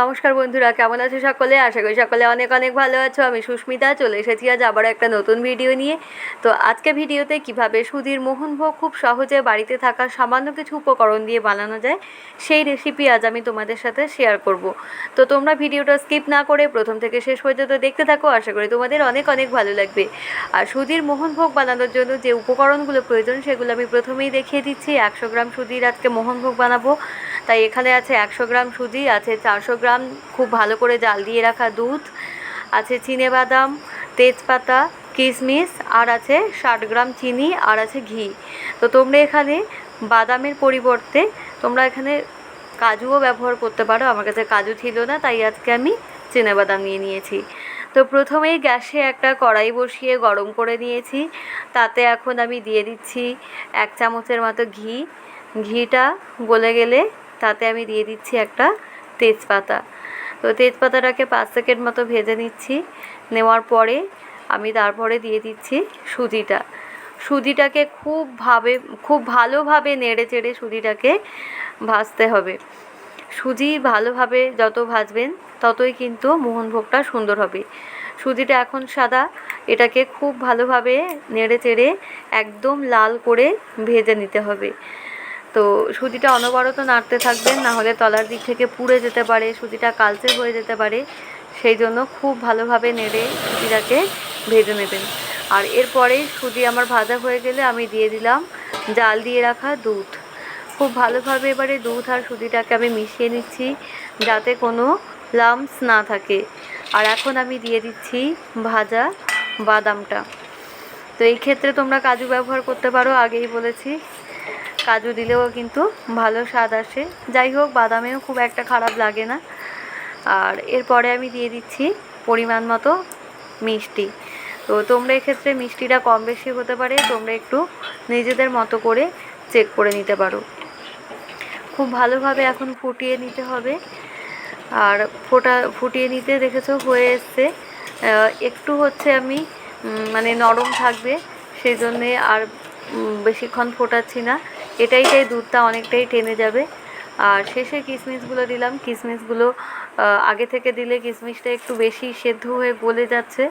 নমস্কার বন্ধুরা, কেমন আছো সকলে? আশা করি সকলে অনেক অনেক ভালো আছো। আমি সুস্মিতা, চলে এসেছি আজ আবার একটা নতুন ভিডিও নিয়ে। তো আজকে ভিডিওতে কীভাবে সুধীর মোহনভোগ খুব সহজে বাড়িতে থাকা সামান্য কিছু উপকরণ দিয়ে বানানো যায়, সেই রেসিপি আজ আমি তোমাদের সাথে শেয়ার করব। তো তোমরা ভিডিওটা স্কিপ না করে প্রথম থেকে শেষ পর্যন্ত দেখতে থাকো, আশা করি তোমাদের অনেক অনেক ভালো লাগবে। আর সুধীর মোহনভোগ বানানোর জন্য যে উপকরণগুলো প্রয়োজন, সেগুলো আমি প্রথমেই দেখিয়ে দিচ্ছি। একশো গ্রাম সুধীর আজকে মোহনভোগ বানাবো। তাই এখানে আছে একশো গ্রাম সুজি, আছে চারশো গ্রাম খুব ভালো করে জাল দিয়ে রাখা দুধ, আছে চিনে বাদাম তেজপাতা, কিশমিশ, আর আছে ষাট গ্রাম চিনি, আর আছে ঘি। তো তোমরা এখানে বাদামের পরিবর্তে তোমরা এখানে কাজুও ব্যবহার করতে পারো। আমার কাছে কাজু ছিল না, তাই আজকে আমি বাদাম নিয়ে নিয়েছি। তো প্রথমেই গ্যাসে একটা কড়াই বসিয়ে গরম করে নিয়েছি। তাতে এখন আমি দিয়ে দিচ্ছি এক চামচের মতো ঘি। ঘিটা গলে গেলে তাতে আমি দিয়ে দিচ্ছি একটা তেজপাতা। তো তেজপাতাটাকে পাঁচ সেকেন্ড মতো ভেজে নিচ্ছি। নেওয়ার পরে আমি তারপরে দিয়ে দিচ্ছি সুজিটা। সুজিটাকে খুব ভাবে খুব ভালোভাবে নেড়ে চেড়ে সুজিটাকে ভাজতে হবে। সুজি ভালোভাবে যত ভাজবেন ততই কিন্তু মোহনভোগটা সুন্দর হবে। সুজিটা এখন সাদা, এটাকে খুব ভালোভাবে নেড়ে চেড়ে একদম লাল করে ভেজে নিতে হবে। তো সুজিটা অনবরত নাড়তে থাকবেন, না হলে তলার দিক থেকে পুড়ে যেতে পারে সুজিটা কালচে হয়ে যেতে পারে। সেই জন্য খুব ভালোভাবে নেড়ে সুজিটাকে ভেজে নেবেন। আর এরপরে সুজি আমার ভাজা হয়ে গেলে আমি দিয়ে দিলাম জাল দিয়ে রাখা দুধ। খুব ভালোভাবে এবারে দুধ আর সুজিটাকে আমি মিশিয়ে নিচ্ছি যাতে কোনো লামস না থাকে। আর এখন আমি দিয়ে দিচ্ছি ভাজা বাদামটা। তো এই ক্ষেত্রে তোমরা কাজু ব্যবহার করতে পারো, আগেই বলেছি। কাজু দিলেও কিন্তু ভালো স্বাদ আসে। যাই হোক, বাদামেও খুব একটা খারাপ লাগে না। আর এরপরে আমি দিয়ে দিচ্ছি পরিমাণ মতো মিষ্টি। তো তোমরা এক্ষেত্রে মিষ্টিটা কম বেশি হতে পারে, তোমরা একটু নিজেদের মতো করে চেক করে নিতে পারো। খুব ভালোভাবে এখন ফুটিয়ে নিতে হবে। আর ফোটা, ফুটিয়ে নিতে দেখেছ হয়ে এসছে। একটু হচ্ছে আমি মানে নরম থাকবে, সেই জন্যে আর বেশিক্ষণ ফোটাচ্ছি না। এটাইটাই দুধটা অনেকটাই টেনে যাবে। আর শেষে কিশমিশগুলো দিলাম। কিশমিশগুলো আগে থেকে দিলে কিশমিশটা একটু বেশি সেদ্ধ হয়ে গলে যাচ্ছে।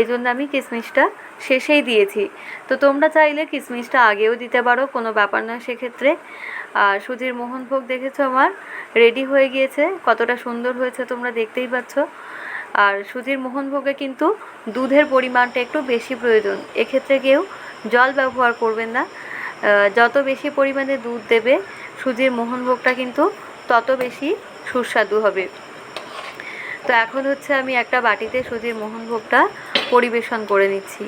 এই জন্য আমি কিশমিশটা শেষেই দিয়েছি। তো তোমরা চাইলে কিশমিশটা আগেও দিতে পারো, কোনো ব্যাপার না সেক্ষেত্রে। আর সুজির মোহনভোগ দেখেছ আমার? রেডি হয়ে গিয়েছে। কতটা সুন্দর হয়েছে তোমরা দেখতেই পাচ্ছ। আর সুজির মোহনভোগে কিন্তু দুধের পরিমাণটা একটু বেশি প্রয়োজন। এক্ষেত্রে কেউ জল ব্যবহার করবেন না। যত বেশি পরিমাণে দুধ দেবে সুজির মোহনভোগটা কিন্তু তত বেশি সুস্বাদু হবে। তো এখন হচ্ছে আমি একটা বাটিতে সুজির মোহনভোগটা পরিবেশন করে নিচ্ছি।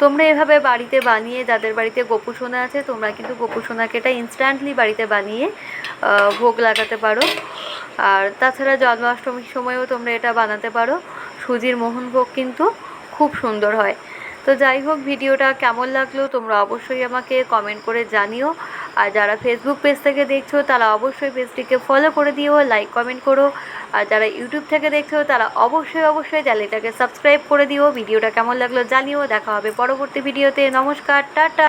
তোমরা এভাবে বাড়িতে বানিয়ে, যাদের বাড়িতে গোপুসোনা আছে, তোমরা কিন্তু গোপুসোনাকে এটা ইনস্ট্যান্টলি বাড়িতে বানিয়ে ভোগ লাগাতে পারো। আর তাছাড়া জন্মাষ্টমীর সময়ও তোমরা এটা বানাতে পারো। সুজির মোহনভোগ কিন্তু খুব সুন্দর হয়। তো যাই হোক, ভিডিওটা কেমন লাগল তোমরা অবশ্যই আমাকে কমেন্ট করে জানিও। আর যারা ফেসবুক পেজ থেকে দেখছ, তারা অবশ্যই পেজটিকে ফলো করে দিও লাইক কমেন্ট করো। আর যারা ইউটিউব থেকে দেখছ, তারা অবশ্যই অবশ্যই চ্যানেলটাকে সাবস্ক্রাইব করে দিও। ভিডিওটা কেমন লাগল জানিও। দেখা হবে পরবর্তী ভিডিওতে। নমস্কার, টাটা।